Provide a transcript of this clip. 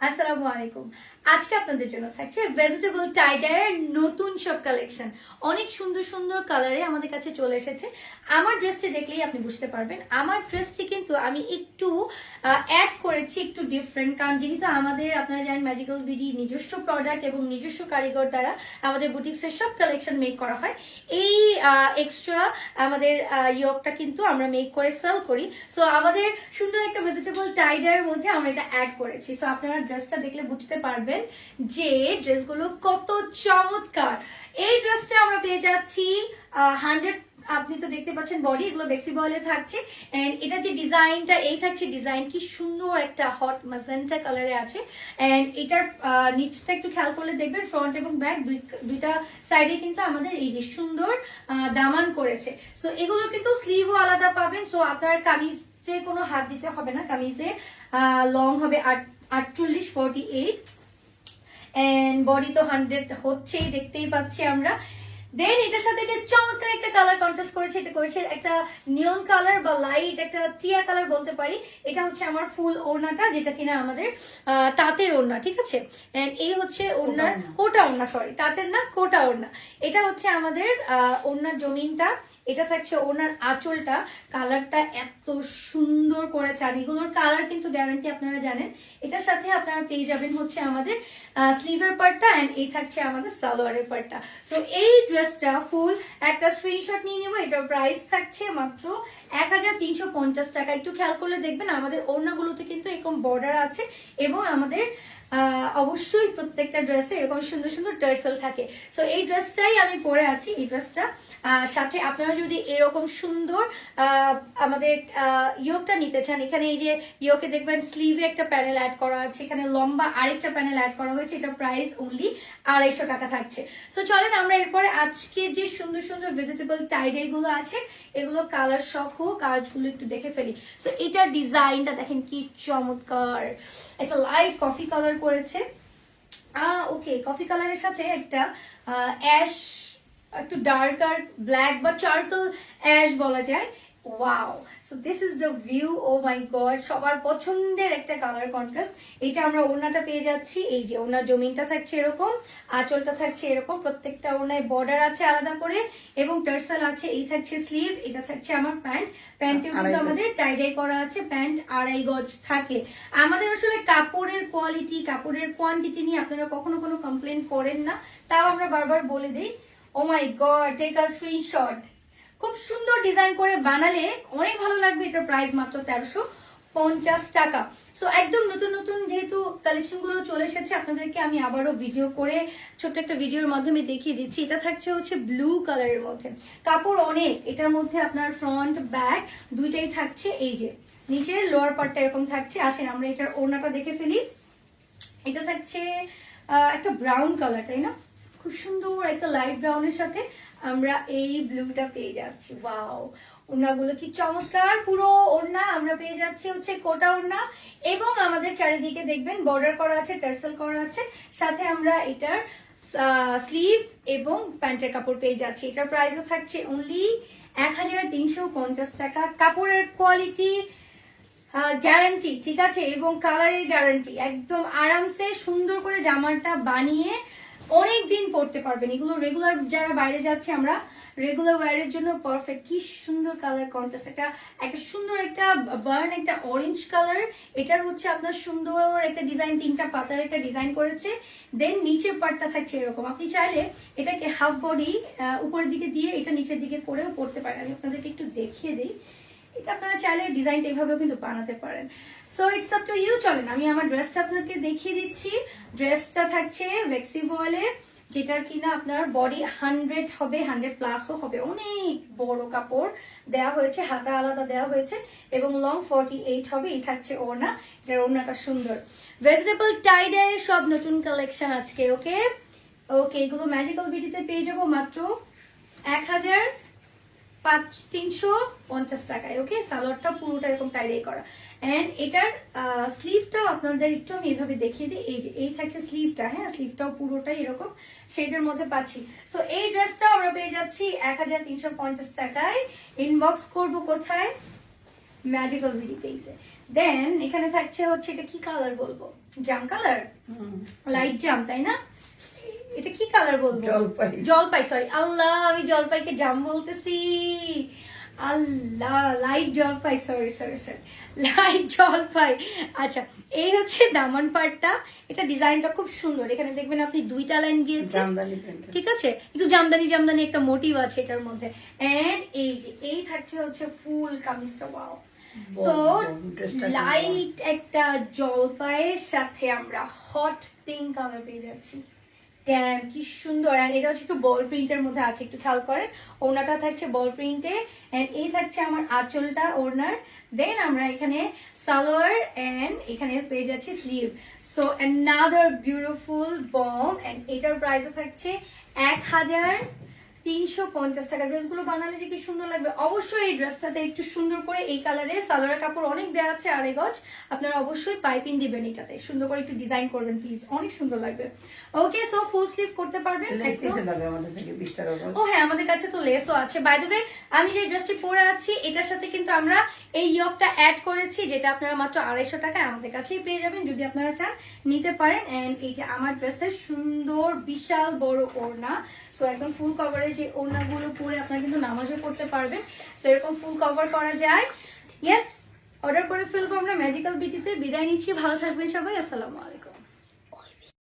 আসসালামু আলাইকুম। আজকে আপনাদের জন্য থাকছে ভেজিটেবল টাইডারের নতুন সব কালেকশন অনেক সুন্দর সুন্দর কালারে আমাদের কাছে চলে এসেছে। আমার ড্রেসটি দেখলেই আপনি বুঝতে পারবেন। আমার ড্রেসটি কিন্তু আমি একটু অ্যাড করেছি একটু ডিফারেন্ট কারণ যেহেতু আমাদের, আপনারা জানেন ম্যাজিক্যাল বিডি নিজস্ব প্রোডাক্ট এবং নিজস্ব কারিগর দ্বারা আমাদের বুটিক্সের সব কালেকশন মেক করা হয়। এই এক্সট্রা আমাদের ইয়কটা কিন্তু আমরা মেক করে সেল করি। সো আমাদের সুন্দর একটা ভেজিটেবল টাইডারের মধ্যে আমরা এটা অ্যাড করেছি। সো আপনারা ড্রেসটা দেখলে বুঝতে পারবেন যে ড্রেসগুলো কত চমৎকার। এই ড্রেসটা আমরা পেয়ে যাচ্ছি হান্ড্রেড আপনি তো দেখতে পাচ্ছেন বডি এগুলো বেক্সি বয়েলে থাকছে। এন্ড এটা যে ডিজাইনটা এই থাকছে ডিজাইন কি সুন্দর একটা হট মাজেন্টা কালারে আছে। এন্ড এটার নিচটা একটু খেয়াল করলে দেখবেন ফ্রন্ট এবং ব্যাক দুই, দুইটা সাইডে কিন্তু আমাদের এই যে সুন্দর দামান করেছে। সো এগুলো কিন্তু স্লিভও আলাদা পাবেন। সো আপনার কামিজে কোনো হাত দিতে হবে না। কামিজে লং হবে। আট আটচল্লিশ ফর্টি এইট এন্ড বডি তো হান্ড্রেড হচ্ছেই দেখতেই পাচ্ছি আমরা। দেন এটার সাথে যে চমৎকার একটা কালার কন্ট্রাস্ট করেছে এটা করেছে একটা নিয়ন কালার বা লাইট একটা টিয়া কালার বলতে পারি। এটা হচ্ছে আমার ফুল ওড়নাটা যেটা কিনা আমাদের তাঁতের ওড়না ঠিক আছে? এই হচ্ছে ওড়নার কোটা ওড়না সরি তাঁতের না কোটা ওড়না। এটা হচ্ছে আমাদের আহ, ওড়নার জমিনটা। এটা থাকছে ওনার আঁচলটা। কালারটা এত সুন্দর করেছে। আর এগুলোর কালার কিন্তু গ্যারান্টি আপনারা জানেন। এটার সাথে আপনারা পেয়ে যাবেন হচ্ছে আমাদের স্লিভের পার্টটা অ্যান্ড এই থাকছে আমাদের সালোয়ারের পার্টটা সো এই ড্রেসটা ফুল একটা স্ক্রিনশট নিয়ে নেব। এটার প্রাইস থাকছে মাত্র এক হাজার তিনশো পঞ্চাশ টাকা। একটু খেয়াল করলে দেখবেন আমাদের ওড়নাগুলোতে কিন্তু এরকম বর্ডার আছে এবং আমাদের অবশ্যই প্রত্যেকটা ড্রেসে এরকম সুন্দর সুন্দর টার্সেল থাকে। সো এই ড্রেসটাই আমি পরে আছি, এই ড্রেসটা সাথে আপনারা যদি এরকম সুন্দর আমাদের ইয়োকটা নিতে চান, এখানে এই যে ইয়োকে দেখবেন স্লিভে একটা প্যানেল অ্যাড করা আছে, এখানে লম্বা আরেকটা প্যানেল অ্যাড করা হয়েছে, এটা প্রাইস অনলি আড়াইশো টাকা থাকছে। সো চলেন আমরা এরপরে আজকে যে সুন্দর সুন্দর ভেজিটেবল টাইডে গুলো আছে, এগুলো কালার সহ কাজগুলো একটু দেখে ফেলি। সো এটার ডিজাইনটা দেখেন কি চমৎকার। একটা লাইট কফি কালার করেছে। ওকে কফি কালারের সাথে একটা অ্যাশ একটু ডার্ক আর ব্ল্যাক বা চার্কল অ্যাশ বলা যায়। Wow so this is the view oh my God সবার পছন্দের একটা কালার কন্ট্রাস্ট এটা আমরা ওড়নাটা পেয়ে যাচ্ছি এই যে ওনার জমিনটা থাকছে এরকম আঁচলটা থাকছে এরকম প্রত্যেকটা ওড়নায় বর্ডার আছে আলাদা করে এবং টার্সাল আছে এই থাকছে স্লিভ এটা থাকছে আমার প্যান্ট প্যান্টেও কিন্তু। আমাদের টাইডাই করা আছে প্যান্ট আড়াই গজ থাকে। আমাদের আসলে কাপড়ের কোয়ালিটি কাপড়ের কোয়ান্টিটি নিয়ে আপনারা কখনো কোনো কমপ্লেন করেন না তাও আমরা বারবার বলে দিই ও my God take a screenshot খুব সুন্দর ডিজাইন করে বানালে অনেক ভালো লাগবে, এটার প্রাইস মাত্র তেরোশো পঞ্চাশ টাকা। সো একদম নতুন নতুন যেহেতু কালেকশনগুলো চলে এসেছে, আপনাদেরকে আমি আবারও ভিডিও করে ছোট্ট একটা ভিডিওর মাধ্যমে দেখিয়ে দিচ্ছি। এটা থাকছে হচ্ছে ব্লু কালারের মধ্যে। কাপড় অনেক, এটার মধ্যে আপনার ফ্রন্ট ব্যাক দুইটাই থাকছে। এই যে, নিচের লোয়ার পার্টটা এরকম থাকছে। আসেন, আমরা এটার ওড়নাটা দেখে ফেলি। এটা থাকছে একটা ব্রাউন কালার তাই না? খুব সুন্দর একটা লাইট ব্রাউনের সাথে আমরা এই ব্লুটা পেয়ে যাচ্ছি। ওয়াও ওড়নাগুলো কি চমৎকার! পুরো ওড়না আমরা পেয়ে যাচ্ছি হচ্ছে কোটা ওড়না এবং আমাদের চারিদিকে দেখবেন বর্ডার করা আছে টার্সেল করা আছে। সাথে আমরা এটার স্লিভ এবং প্যান্টের কাপড় পেয়ে যাচ্ছি। এটার প্রাইসও থাকছে অনলি এক হাজার তিনশো পঞ্চাশ টাকা। কাপড়ের কোয়ালিটি গ্যারান্টি ঠিক আছে? এবং কালারের গ্যারান্টি একদম আরামসে সুন্দর করে জামাটা বানিয়ে অনেক দিন পরতে পারবেন। এগুলো রেগুলার যারা বাইরে যাচ্ছে, আমরা রেগুলার ওয়ারের জন্য পারফেক্ট কি সুন্দর কালার কন্ট্রাস্ট একটা একটা সুন্দর একটা বার্ন একটা অরেঞ্জ কালার এটার হচ্ছে আপনার সুন্দর একটা ডিজাইন তিনটা পাতার একটা ডিজাইন করেছে। দেন নিচের পার্টটা থাকছে এরকম। আপনি চাইলে এটাকে হাফ বডি উপরের দিকে দিয়ে এটা নিচের দিকে করেও পড়তে পারেন। আমি আপনাদেরকে একটু দেখিয়ে দিই। এটা আপনারা চাইলে ডিজাইনটা এইভাবেও কিন্তু বানাতে পারেন। So it's up to you চলেন, আমি আমার ড্রেসটা আপনাদেরকে দেখিয়ে দিচ্ছি। ড্রেসটা থাকছে ভেক্সি বয়েলে যেটার কিনা আপনার বডি হান্ড্রেড হবে হান্ড্রেড প্লাসও হবে। অনেক বড় কাপড় দেওয়া হয়েছে, হাতা আলাদা দেওয়া হয়েছে, এবং লং ফর্টি এইট হবে, এই থাকছে ওড়না, এটার ওড়নাটা সুন্দর। ভেজিটেবল টাইডে সব নতুন কালেকশন আজকে ওকে ওকে এগুলো ম্যাজিক্যাল বিডিতে পেয়ে যাব মাত্র এক হাজার পাঁচ তিনশো পঞ্চাশ টাকায় ওকে সালোয়ারটা পুরোটা এরকম টাইডাই করা। অ্যান্ড এটার স্লিভটাও আপনাদের একটু আমি এইভাবে দেখিয়ে দিই। এই যে এই থাকছে স্লিভটা হ্যাঁ? স্লিভটাও পুরোটাই এরকম শেডের মধ্যে পাচ্ছি। সো এই ড্রেসটাও আমরা পেয়ে যাচ্ছি এক হাজার তিনশো পঞ্চাশ টাকায়। ইনবক্স করব কোথায়? ম্যাজিক্যাল ভিডি পেজে দেন এখানে থাকছে হচ্ছে এটা কি কালার বলব? জাম কালার লাইট জাম তাই না? এটা কি কালার বলব? জলপাই। জলপাই সরি আল্লাহ আমি জলপাইকে জাম বলতেছি। আল্লাহ লাইট জলপাই সরি সরি সরি লাইট জলপাই। আচ্ছা এই হচ্ছে দামান পাটটা এটা ডিজাইনটা খুব সুন্দর। এখানে দেখবেন আপনি দুইটা লাইন গিয়েছে ঠিক আছে? একটু জামদানি জামদানি একটা মোটিভ আছে এটার মধ্যে। এন্ড এই যে এই থাকছে হচ্ছে ফুল কামিজটা ওয়াও সো লাইট একটা জলপাইয়ের সাথে আমরা হট পিঙ্ক কালার পেয়ে যাচ্ছি। ড্যাম কি সুন্দর। আর এটা হচ্ছে একটু বল প্রিন্টের মধ্যে আছে, একটু খেয়াল করেন। ওড়নাটা থাকছে বল প্রিন্টে অ্যান্ড এই থাকছে আমার আঁচলটা, ওড়নার। দেন আমরা এখানে সালোয়ার অ্যান্ড এখানে পেয়ে যাচ্ছি sleeve so another beautiful bomb and এটার প্রাইসও থাকছে এক হাজার তিনশো পঞ্চাশ টাকা ড্রেসগুলো বানালে যে কি সুন্দর লাগবে? অবশ্যই এই ড্রেসটাতে একটু সুন্দর করে এই কালারের সালোয়ার কাপড় অনেক দেওয়া আছে আড়াই গজ। আপনারা অবশ্যই পাইপিং দিবেন এটাতে। সুন্দর করে একটু ডিজাইন করবেন প্লিজ অনেক সুন্দর লাগবে। ওকে সো ফুল স্লিভ করতে পারবেন? ও হ্যাঁ আমাদের কাছে তো লেসও আছে। বাই দ্য ওয়ে আমি যে ড্রেসটি পরে আছি এটার সাথে কিন্তু আমরা এই ইয়কটা অ্যাড করেছি যেটা আপনারা মাত্র আড়াইশো টাকায় আমাদের কাছেই পেয়ে যাবেন যদি আপনারা চান নিতে পারেন। এন্ড এই যে আমার ড্রেসের সুন্দর বিশাল বড় ওড়না। সো একদম ফুল কভারের যে ওড়নাগুলো পরে আপনারা কিন্তু নামাজও করতে পারবেন। সেরকম ফুল কভার করা যায়। ইয়েস অর্ডার করে ফেলব আমরা। ম্যাজিক্যাল বিটিতে বিদায় নিচ্ছি। ভালো থাকবেন সবাই। আসসালামু আলাইকুম।